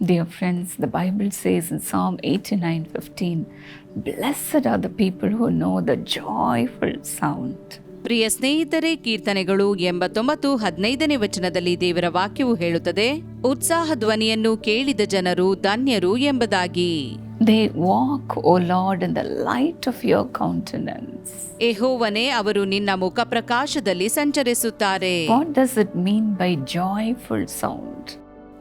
Dear friends, the Bible says in Psalm 89 15, Blessed are the people who know the joyful sound. ಪ್ರಿಯ ಸ್ನೇಹಿತರೆ ಕೀರ್ತನೆಗಳು ಎಂಬತ್ತೊಂಬತ್ತು ಹದಿನೈದನೇ ವಚನದಲ್ಲಿ ದೇವರ ವಾಕ್ಯವು ಹೇಳುತ್ತದೆ ಉತ್ಸಾಹ ಧ್ವನಿಯನ್ನು ಕೇಳಿದ ಜನರು ಧನ್ಯರು ಎಂಬುದಾಗಿ They walk, O Lord, in the light of your countenance. ಎಹೋವನೇ ಅವರು ನಿನ್ನ ಮುಖ ಪ್ರಕಾಶದಲ್ಲಿ ಸಂಚರಿಸುತ್ತಾರೆ What does it mean by joyful sound?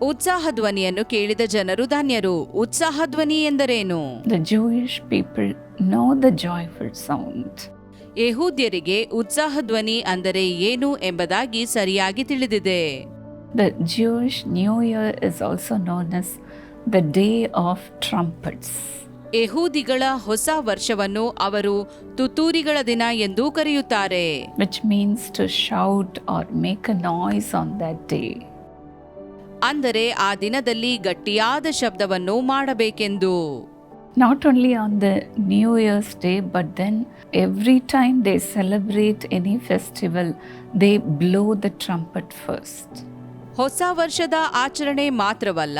ಉತ್ಸಾಹ ಧ್ವನಿಯನ್ನು ಕೇಳಿದ ಜನರು ಧನ್ಯರು. ಉತ್ಸಾಹ ಧ್ವನಿ ಎಂದರೇನು? The Jewish people know the joyful sound ಯಹೂದ್ಯರಿಗೆ ಉತ್ಸಾಹ ಧ್ವನಿ ಅಂದರೆ ಏನು ಎಂಬುದಾಗಿ ಸರಿಯಾಗಿ ತಿಳಿದಿದೆ. The Jewish New Year is also known as the Day of Trumpets. ಯಹೂದಿಗಳ ಹೊಸ ವರ್ಷವನ್ನು ಅವರು ತುತ್ತೂರಿಗಳ ದಿನ ಎಂದೂ ಕರೆಯುತ್ತಾರೆ. Which means to shout or make a noise on that day. ಅಂದರೆ ಆ ದಿನದಲ್ಲಿ ಗಟ್ಟಿಯಾದ ಶಬ್ದವನ್ನು ಮಾಡಬೇಕೆಂದು Not only on the New Year's Day, but then every time they celebrate any festival, they blow the trumpet first. ಹೊಸ ವರ್ಷದ ಆಚರಣೆ ಮಾತ್ರವಲ್ಲ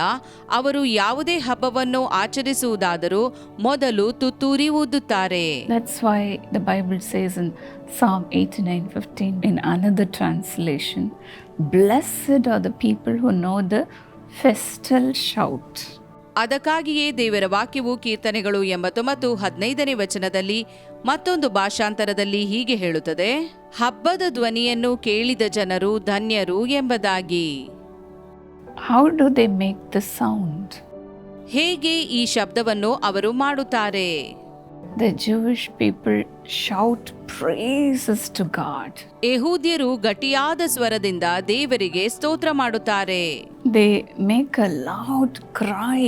ಅವರು ಯಾವುದೇ ಹಬ್ಬವನ್ನು ಆಚರಿಸುವುದಾದರೂ ಮೊದಲು ತುತ್ತೂರಿ ಊದುತ್ತಾರೆ That's why the Bible says in Psalm 89:15 in another translation, Blessed are the people who know the festal shout. ಅದಕ್ಕಾಗಿಯೇ ದೇವರ ವಾಕ್ಯವು ಕೀರ್ತನೆಗಳು ಎಂಬತ್ತೊಂಬತ್ತು ಹದಿನೈದನೇ ವಚನದಲ್ಲಿ ಮತ್ತೊಂದು ಭಾಷಾಂತರದಲ್ಲಿ ಹೀಗೆ ಹೇಳುತ್ತದೆ ಹಬ್ಬದ ಧ್ವನಿಯನ್ನು ಕೇಳಿದ ಜನರು ಧನ್ಯರು ಎಂಬುದಾಗಿ. How do they make the sound ಹೇಗೆ ಈ ಶಬ್ದವನ್ನು ಅವರು ಮಾಡುತ್ತಾರೆ? The Jewish people shout praises to God. ಯಹೂದ್ಯರು ಗಟ್ಟಿಯಾದ ಸ್ವರದಿಂದ ದೇವರಿಗೆ ಸ್ತೋತ್ರ ಮಾಡುತ್ತಾರೆ They make a loud cry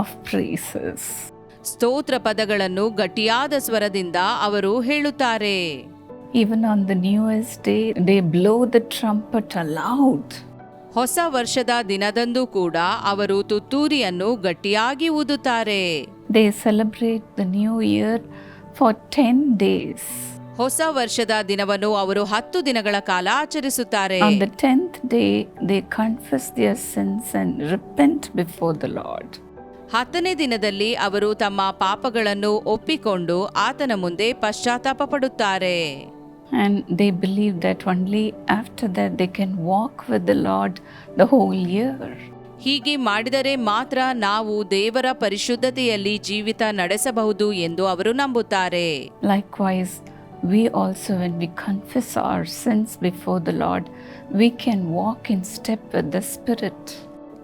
of praises. ಸ್ತೋತ್ರ ಪದಗಳನ್ನು ಗಟ್ಟಿಯಾದ ಸ್ವರದಿಂದ ಅವರು ಹೇಳುತ್ತಾರೆ Even on the newest day, they blow the trumpet aloud. ಹೊಸ ವರ್ಷದ ದಿನದಂದು ಕೂಡ ಅವರು ತುತ್ತೂರಿಯನ್ನು ಗಟ್ಟಿಯಾಗಿ ಊದುತ್ತಾರೆ They celebrate the new year for 10 days. ಹೊಸ ವರ್ಷದ ದಿನವನ್ನು ಅವರು ಹತ್ತು ದಿನಗಳ ಕಾಲ ಆಚರಿಸುತ್ತಾರೆ On the 10th day, they confess their sins and repent before the Lord. ಹತ್ತನೇ ದಿನದಲ್ಲಿ ಅವರು ತಮ್ಮ ಪಾಪಗಳನ್ನು ಒಪ್ಪಿಕೊಂಡು ಆತನ ಮುಂದೆ ಪಶ್ಚಾತ್ತಾಪ ಪಡುತ್ತಾರೆ And they believe that only after that they can walk with the Lord the whole year. ಹೀಗೆ ಮಾಡಿದರೆ ಮಾತ್ರ ನಾವು ದೇವರ ಪರಿಶುದ್ಧತೆಯಲ್ಲಿ ಜೀವಿತ ನಡೆಸಬಹುದು ಎಂದು ಅವರು ನಂಬುತ್ತಾರೆ. Likewise we also when we confess our sins before the Lord we can walk in step the spirit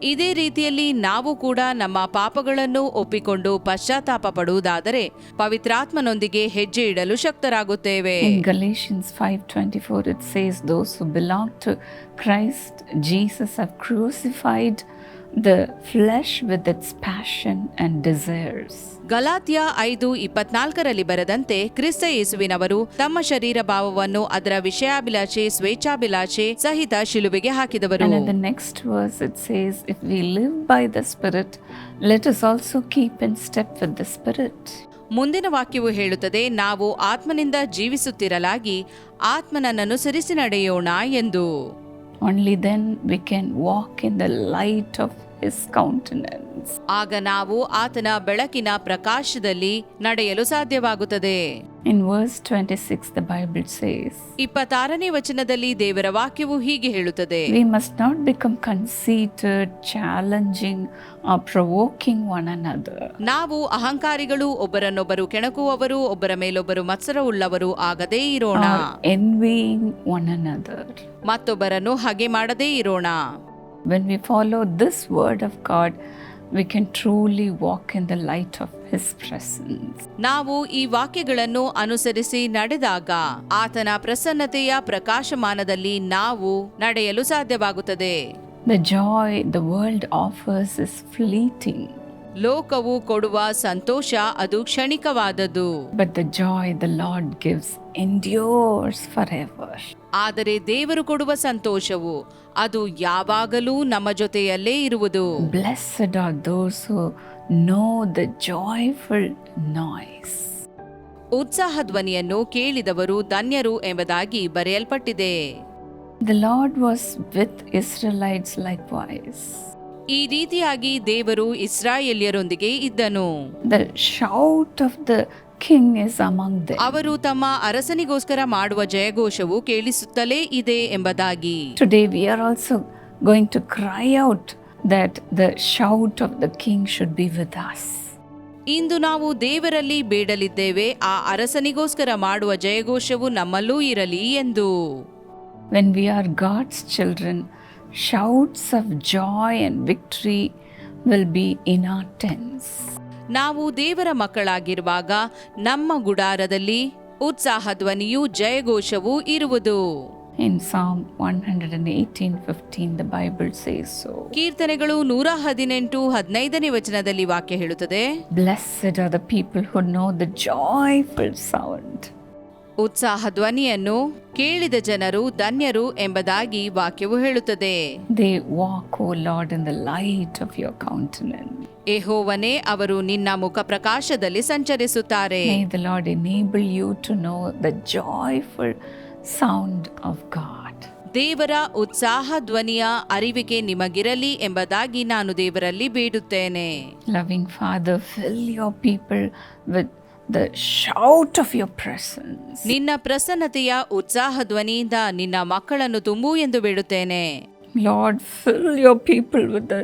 ಇದೇ ರೀತಿಯಲ್ಲಿ ನಾವು ಕೂಡ ನಮ್ಮ ಪಾಪಗಳನ್ನು ಒಪ್ಪಿಕೊಂಡು ಪಶ್ಚಾತ್ತಾಪ ಪಡುವುದಾದರೆ ಪವಿತ್ರಾತ್ಮನೊಂದಿಗೆ ಹೆಜ್ಜೆ ಇಡಲು ಶಕ್ತರಾಗುತ್ತೇವೆ. In Galatians 5:24 it says, those who belong to Christ Jesus have crucified the flesh with its passion and desires. Galatia ಐದು ಇಪ್ಪತ್ನಾಲ್ಕರಲ್ಲಿ ಬರೆದಂತೆ ಕ್ರಿಸ್ತ ಯೇಸುವಿನವರು ತಮ್ಮ ಶರೀರ ಭಾವವನ್ನು ಅದರ ವಿಷಯಾಭಿಲಾಷೆ ಸ್ವೇಚ್ಛಾಭಿಲಾಷೆ ಸಹಿತ ಶಿಲುಬೆಗೆ ಹಾಕಿದವರು the next the next verse it says if we live by the spirit let us also keep in step with the spirit. ಮುಂದಿನ ವಾಕ್ಯವು ಹೇಳುತ್ತದೆ ನಾವು ಆತ್ಮನಿಂದ ಜೀವಿಸುತ್ತಿರಲಾಗಿ ಆತ್ಮನನ್ನನುಸರಿಸಿ ನಡೆಯೋಣ ಎಂದು Only then we can walk in the light of his ಕೌಂಟೆನೆನ್ಸ್ ಆಗ ನಾವು ಆತನ ಬೆಳಕಿನ ಪ್ರಕಾಶದಲ್ಲಿ ನಡೆಯಲು ಸಾಧ್ಯವಾಗುತ್ತದೆ. In verse twenty six the Bible says ಇಪ್ಪತ್ತಾರನೇ ವಚನದಲ್ಲಿ ದೇವರ ವಾಕ್ಯವು ಹೀಗೆ ಹೇಳುತ್ತದೆ. We must not become conceited challenging or provoking one another. ನಾವು ಅಹಂಕಾರಿಗಳು ಒಬ್ಬರನ್ನೊಬ್ಬರು ಕೆಣಕುವವರು ಒಬ್ಬರ ಮೇಲೊಬ್ಬರು ಮತ್ಸರವುಳ್ಳವರು ಆಗದೇ ಇರೋಣ. ಎನ್ವಿಯಿಂಗ್ ಒನ್ one ಅದರ್ ಮತ್ತೊಬ್ಬರನ್ನು ಹಾಗೆ ಮಾಡದೇ ಇರೋಣ. When we follow this word of God, we can truly walk in the light of His presence. ನಾವು ಈ ವಾಕ್ಯಗಳನ್ನು ಅನುಸರಿಸಿ ನಡೆದಾಗ ಆತನ ಪ್ರಸನ್ನತೆಯ ಪ್ರಕಾಶಮಾನದಲ್ಲಿ ನಾವು ನಡೆಯಲು ಸಾಧ್ಯವಾಗುತ್ತದೆ The joy the world offers is fleeting, ಲೋಕವು ಕೊಡುವ ಸಂತೋಷ ಅದು ಕ್ಷಣಿಕವಾದದ್ದು but the joy the Lord gives endures forever. ಆದರೆ ದೇವರು ಕೊಡುವ ಸಂತೋಷವು ಅದು ಯಾವಾಗಲೂ ನಮ್ಮ ಜೊತೆಯಲ್ಲೇ ಇರುವುದು Blessed are those who know the joyful noise. ಉತ್ಸಾಹ ಧ್ವನಿಯನ್ನು ಕೇಳಿದವರು ಧನ್ಯರು ಎಂಬುದಾಗಿ ಬರೆಯಲ್ಪಟ್ಟಿದೆ The Lord was with Israelites likewise. ಈ ರೀತಿಯಾಗಿ ದೇವರು ಇಸ್ರಾಯೇಲ್ಯರೊಂದಿಗೆ ಇದ್ದನು. ಅವರು ತಮ್ಮ ಅರಸನಿಗೋಸ್ಕರ ಮಾಡುವ ಜಯಘೋಷವು ಕೇಳಿಸುತ್ತಲೇ ಇದೆ ಎಂಬುದಾಗಿ. Today we are also going to cry out that the shout of the king should be with us ಇಂದು ನಾವು ದೇವರಲ್ಲಿ ಬೇಡಲಿದ್ದೇವೆ ಆ ಅರಸನಿಗೋಸ್ಕರ ಮಾಡುವ ಜಯಘೋಷವು ನಮ್ಮಲ್ಲೂ ಇರಲಿ ಎಂದು. When we are God's children shouts of joy and victory will be in our tents ನಾವು ದೇವರ ಮಕ್ಕಳಾಗಿರುವಾಗ ನಮ್ಮ ಗುಡಾರದಲ್ಲಿ ಉತ್ಸಾಹ ಧ್ವನಿಯು ಜಯಘೋಷವೂ ಇರುವುದು. In song the Bible says ಕೀರ್ತನೆಗಳು ನೂರ ಹದಿನೆಂಟು ಹದಿನೈದನೇ ವಚನದಲ್ಲಿ ವಾಕ್ಯ ಹೇಳುತ್ತದೆ. Blessed are the people who know the joyful sound ಉತ್ಸಾಹ ಧ್ವನಿಯನ್ನು ಕೇಳಿದ ಜನರು ಧನ್ಯರು ಎಂಬುದಾಗಿ ವಾಕ್ಯವು ಹೇಳುತ್ತದೆ They walk, O Lord, in the light of your countenance. ಎಹೋವನೇ ಅವರು ನಿನ್ನ ಮುಖ ಪ್ರಕಾಶದಲ್ಲಿ ಸಂಚರಿಸುತ್ತಾರೆ May the Lord enable you to know the joyful sound of God. ದೇವರ ಉತ್ಸಾಹ ಧ್ವನಿಯ ಅರಿವಿಗೆ ನಿಮಗಿರಲಿ ಎಂಬುದಾಗಿ ನಾನು ದೇವರಲ್ಲಿ ಬೇಡುತ್ತೇನೆ Loving Father, fill your people with the shout of your presence. ನಿನ್ನ ಪ್ರಸನ್ನತೆಯ ಉತ್ಸಾಹ ಧ್ವನಿಯಿಂದ ನಿನ್ನ ಮಕ್ಕಳನ್ನು ತುಂಬು ಎಂದು ಬೇಡುತ್ತೇನೆ Lord, fill your people with the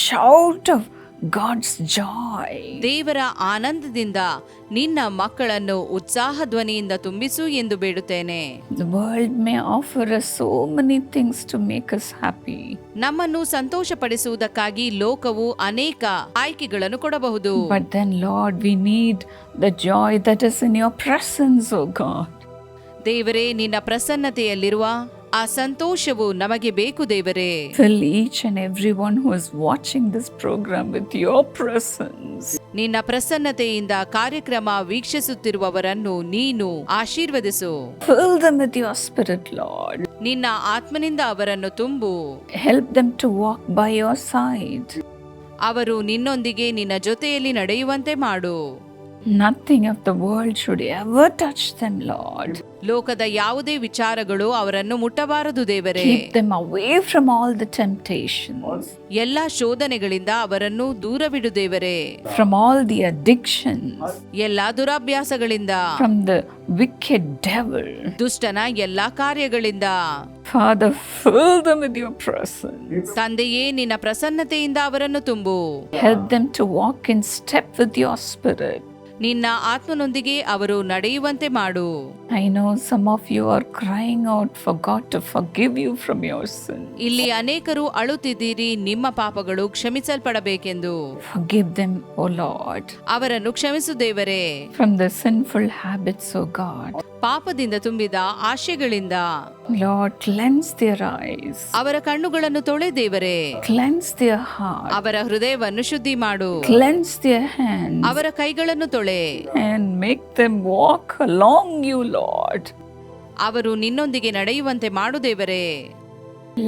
shout of God's Joy ದೇವರ ಆನಂದದಿಂದ ನಿನ್ನ ಮಕ್ಕಳನ್ನು ಉತ್ಸಾಹ ಧ್ವನಿಯಿಂದ ತುಂಬಿಸು ಎಂದು ಬೇಡುತ್ತೇನೆ. World may may offer us so many things to make us happy, ನಮ್ಮನ್ನು ಸಂತೋಷಪಡಿಸುವುದಕ್ಕಾಗಿ ಲೋಕವು ಅನೇಕ ಆಯ್ಕೆಗಳನ್ನು ಕೊಡಬಹುದು. But then Lord we need the joy that is in your presence, O God ದೇವರೇ ನಿನ್ನ ಪ್ರಸನ್ನತೆಯಲ್ಲಿರುವ ಆ ಸಂತೋಷವು ನಮಗೆ ಬೇಕು ದೇವರೇ. Fill each and every one who is watching this programme with your presence ನಿನ್ನ ಪ್ರಸನ್ನತೆಯಿಂದ ಕಾರ್ಯಕ್ರಮ ವೀಕ್ಷಿಸುತ್ತಿರುವವರನ್ನು ನೀನು ಆಶೀರ್ವದಿಸು. Fill them with your spirit Lord ನಿನ್ನ ಆತ್ಮನಿಂದ ಅವರನ್ನು ತುಂಬು. Help them to walk by your side ಅವರು ನಿನ್ನೊಂದಿಗೆ ನಿನ್ನ ಜೊತೆಯಲ್ಲಿ ನಡೆಯುವಂತೆ ಮಾಡು. Nothing of the world should ever touch them, Lord. ಲೋಕದ ಯಾವುದೇ ವಿಚಾರಗಳು ಅವರನ್ನು ಮುಟ್ಟಬಾರದು ದೇವರೇ Keep them away from all the temptations, ಎಲ್ಲ ಶೋಧನೆಗಳಿಂದ ಅವರನ್ನು ದೂರವಿಡು ದೇವರೇ from all the addictions, ಎಲ್ಲಾ ದುರಾಭ್ಯಾಸಗಳಿಂದ from the wicked devil. ದುಷ್ಟನ ಎಲ್ಲಾ ಕಾರ್ಯಗಳಿಂದ Father, fill them with your presence. ತಂದೆಯೇ ನಿನ್ನ ಪ್ರಸನ್ನತೆಯಿಂದ ಅವರನ್ನು ತುಂಬು Help them to walk in step with your spirit. ನಿನ್ನ ಆತ್ಮನೊಂದಿಗೆ ಅವರು ನಡೆಯುವಂತೆ ಮಾಡು. I know some of you are crying out for God to forgive you from your sin ಇಲ್ಲಿ ಅನೇಕರು ಅಳುತ್ತಿದ್ದೀರಿ ನಿಮ್ಮ ಪಾಪಗಳು ಕ್ಷಮಿಸಲ್ಪಡಬೇಕೆಂದು. ಫಾರ್ಗಿವ್ ದೆಮ್ ಓ ಲಾರ್ಡ್ ಅವರನ್ನು ಕ್ಷಮಿಸು ದೇವರೇ. From the sinful habits O God ಪಾಪದಿಂದ ತುಂಬಿದ ಆಶೆಗಳಿಂದ. Lord, cleanse their eyes, ಅವರ ಕಣ್ಣುಗಳನ್ನು ತೊಳೆ ದೇವರೇ cleanse their heart, ಅವರ ಹೃದಯವನ್ನು ಶುದ್ಧಿ ಮಾಡು cleanse their hands, ಅವರ ಕೈಗಳನ್ನು ತೊಳೆ and make them walk along you, Lord. ಅವರು ನಿನ್ನೊಂದಿಗೆ ನಡೆಯುವಂತೆ ಮಾಡು ದೇವರೇ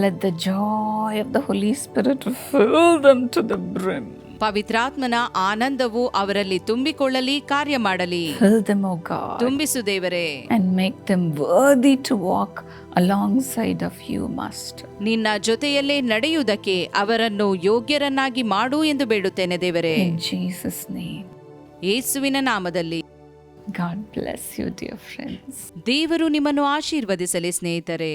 Let the joy of the Holy Spirit fill them to the brim. ಪವಿತ್ರಾತ್ಮನ ಆನಂದವು ಅವರಲ್ಲಿ ತುಂಬಿಕೊಳ್ಳಲಿ ಕಾರ್ಯ ಮಾಡಲಿ Fill them, O God, ತುಂಬಿಸು ದೇವರೇ and make them worthy to walk alongside of you, Master. ನಿನ್ನ ಜೊತೆಯಲ್ಲೇ ನಡೆಯುವುದಕ್ಕೆ ಅವರನ್ನು ಯೋಗ್ಯರನ್ನಾಗಿ ಮಾಡು ಎಂದು ಬೇಡುತ್ತೇನೆ ದೇವರೇ ಜೀಸಸ್ Jesus' name. ಯೇಸುವಿನ ನಾಮದಲ್ಲಿ God bless you, dear friends. ದೇವರು ನಿಮ್ಮನ್ನು ಆಶೀರ್ವದಿಸಲಿ ಸ್ನೇಹಿತರೆ